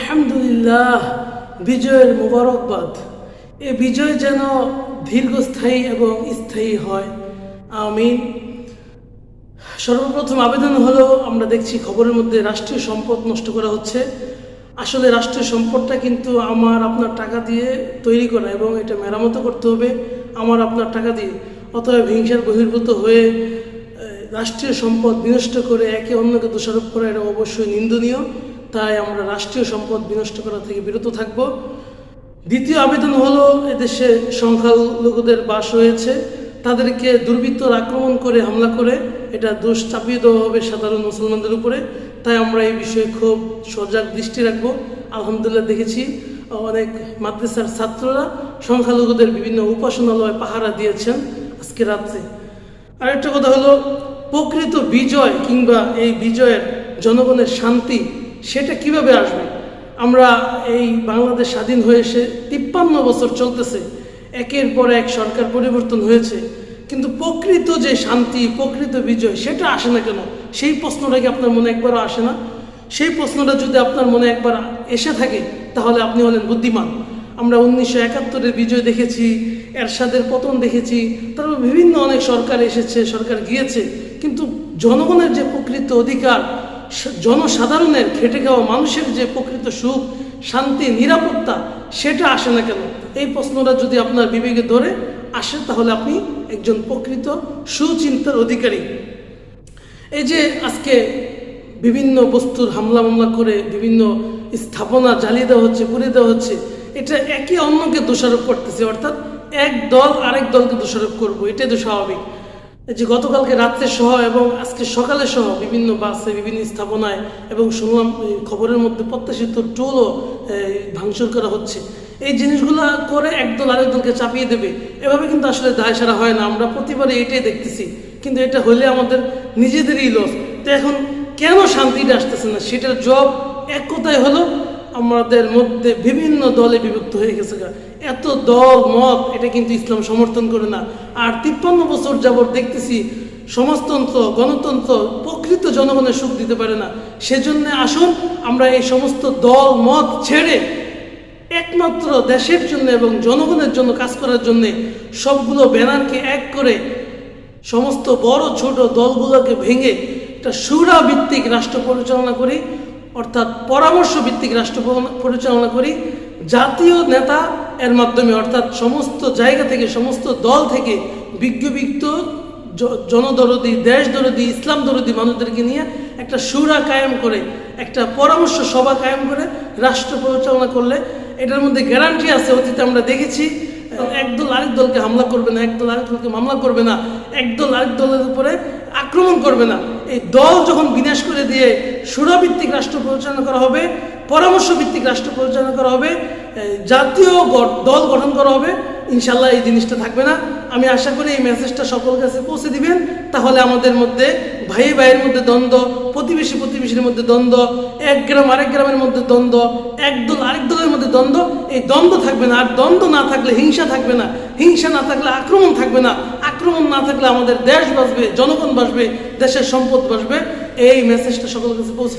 আলহামদুলিল্লাহ, বিজয়ের মুবারকবাদ। এ বিজয় যেন দীর্ঘস্থায়ী এবং স্থায়ী হয়। আমিন। সর্বপ্রথম আবেদন হলো, আমরা দেখছি খবরের মধ্যে রাষ্ট্রীয় সম্পদ নষ্ট করা হচ্ছে। আসলে রাষ্ট্রীয় সম্পদটা কিন্তু আমার আপনার টাকা দিয়ে তৈরি করা এবং এটা মেরামত করতে হবে আমার আপনার টাকা দিয়ে। অতএব হিংসার বহির্ভূত হয়ে রাষ্ট্রীয় সম্পদ বিনষ্ট করে একে অন্যকে দোষারোপ করা এটা অবশ্যই নিন্দনীয়। তাই আমরা রাষ্ট্রীয় সম্পদ বিনষ্ট করা থেকে বিরত থাকব। দ্বিতীয় আবেদন হলো, এদেশে সংখ্যালঘুদের বাস হয়েছে। তাদেরকে দুর্বৃত্তর আক্রমণ করে হামলা করে। এটা দোষ চাপিয়ে দেওয়া হবে সাধারণ মুসলমানদের উপরে। তাই আমরা এই বিষয়ে খুব সজাগ দৃষ্টি রাখব। আলহামদুলিল্লাহ দেখেছি, অনেক মাদ্রাসার ছাত্ররা সংখ্যালঘুদের বিভিন্ন উপাসনালয় পাহারা দিয়েছেন আজকে রাত্রে। আরেকটা কথা হলো, প্রকৃত বিজয় কিংবা এই বিজয়ের জনগণের শান্তি সেটা কীভাবে আসবে? আমরা এই বাংলাদেশ স্বাধীন হয়ে এসে তিপ্পান্ন বছর চলতেছে। একের পর এক সরকার পরিবর্তন হয়েছে। কিন্তু প্রকৃত যে শান্তি, প্রকৃত বিজয়, সেটা আসে না কেন? সেই প্রশ্নটা কি আপনার মনে একবারও আসে না? সেই প্রশ্নটা যদি আপনার মনে একবার এসে থাকে, তাহলে আপনি হলেন বুদ্ধিমান। আমরা উনিশশো একাত্তরের বিজয় দেখেছি, এরশাদের পতন দেখেছি, তারপর বিভিন্ন অনেক সরকার এসেছে, সরকার গিয়েছে। কিন্তু জনগণের যে প্রকৃত অধিকার জনসাধারণের খেটে খাওয়া মানুষের যে প্রকৃত সুখ, শান্তি, নিরাপত্তা, সেটা আসে না কেন? এই প্রশ্নটা যদি আপনার বিবেকে ধরে আসে, তাহলে আপনি একজন প্রকৃত সুচিন্তার অধিকারী। এই যে আজকে বিভিন্ন বস্তুর হামলা মামলা করে বিভিন্ন স্থাপনা জ্বালিয়ে দেওয়া হচ্ছে, পুড়িয়ে দেওয়া হচ্ছে, এটা একে অন্যকে দোষারোপ করতেছে। অর্থাৎ এক দল আরেক দলকে দোষারোপ করব, এটাই তো স্বাভাবিক। যে গতকালকে রাত্রে সহ এবং আজকে সকালে সহ বিভিন্ন বাসে, বিভিন্ন স্থাপনায় এবং শুনলাম খবরের মধ্যে প্রত্যাশিত টোলও ভাঙচুর করা হচ্ছে। এই জিনিসগুলো করে একদল আরেক দলকে চাপিয়ে দেবে। এভাবে কিন্তু আসলে দায় সারা হয় না। আমরা প্রতিবারে এটাই দেখতেছি। কিন্তু এটা হলে আমাদের নিজেদেরই লস তো এখন কেন শান্তিটা আসতেছে না? সেটার জব এক কথায় হলো আমাদের মধ্যে বিভিন্ন দলে বিভক্ত হয়ে গেছে এত দল, মত, এটা কিন্তু ইসলাম সমর্থন করে না। আর তিপ্পান্ন বছর যাবত দেখতেছি, সমাজতন্ত্র, গণতন্ত্র প্রকৃত জনগণের সুখ দিতে পারে না। সেজন্য আসুন, আমরা এই সমস্ত দল, মত ছেড়ে একমাত্র দেশের জন্য এবং জনগণের জন্য কাজ করার জন্য সবগুলো ব্যানারকে এক করে সমস্ত বড় ছোট দলগুলোকে ভেঙে একটা সুরাভিত্তিক রাষ্ট্র পরিচালনা করি। অর্থাৎ পরামর্শ ভিত্তিক রাষ্ট্র পরিচালনা করি। জাতীয় নেতা এর মাধ্যমে, অর্থাৎ সমস্ত জায়গা থেকে, সমস্ত দল থেকে বিজ্ঞ বিজ্ঞ জনদরদি দেশ দরদি ইসলাম দরদি মানুষদেরকে নিয়ে একটা সুরা কায়েম করে, একটা পরামর্শ সভা কায়েম করে রাষ্ট্র পরিচালনা করলে এটার মধ্যে গ্যারান্টি আছে। অতীতে আমরা দেখেছি, একদল আরেক দলকে হামলা করবে না, একদল আরেক দলকে মামলা করবে না, একদল আরেক দলের উপরে আক্রমণ করবে না। এই দল যখন বিনাশ করে দিয়ে সুরাভিত্তিক রাষ্ট্র পরিচালনা করা হবে পরামর্শ ভিত্তিক রাষ্ট্র পরিচালনা করা হবে জাতীয় দল গঠন করা হবে ইনশাল্লাহ এই জিনিসটা থাকবে না। আমি আশা করি এই মেসেজটা সকল কাছে পৌঁছে দিবেন। তাহলে আমাদের মধ্যে ভাই ভাইয়ের মধ্যে দ্বন্দ্ব, প্রতিবেশী প্রতিবেশীর মধ্যে দ্বন্দ্ব, এক গ্রাম আরেক গ্রামের মধ্যে দ্বন্দ্ব, এক দল আরেক দলের মধ্যে দ্বন্দ্ব, এই দ্বন্দ্ব থাকবে না। আর দ্বন্দ্ব না থাকলে হিংসা থাকবে না। হিংসা না থাকলে আক্রমণ থাকবে না। আক্রমণ না থাকলে আমাদের দেশ বাঁচবে, জনগণ বাঁচবে, দেশের সম্পদ বাঁচবে। এই মেসেজটা সকলের কাছে পৌঁছে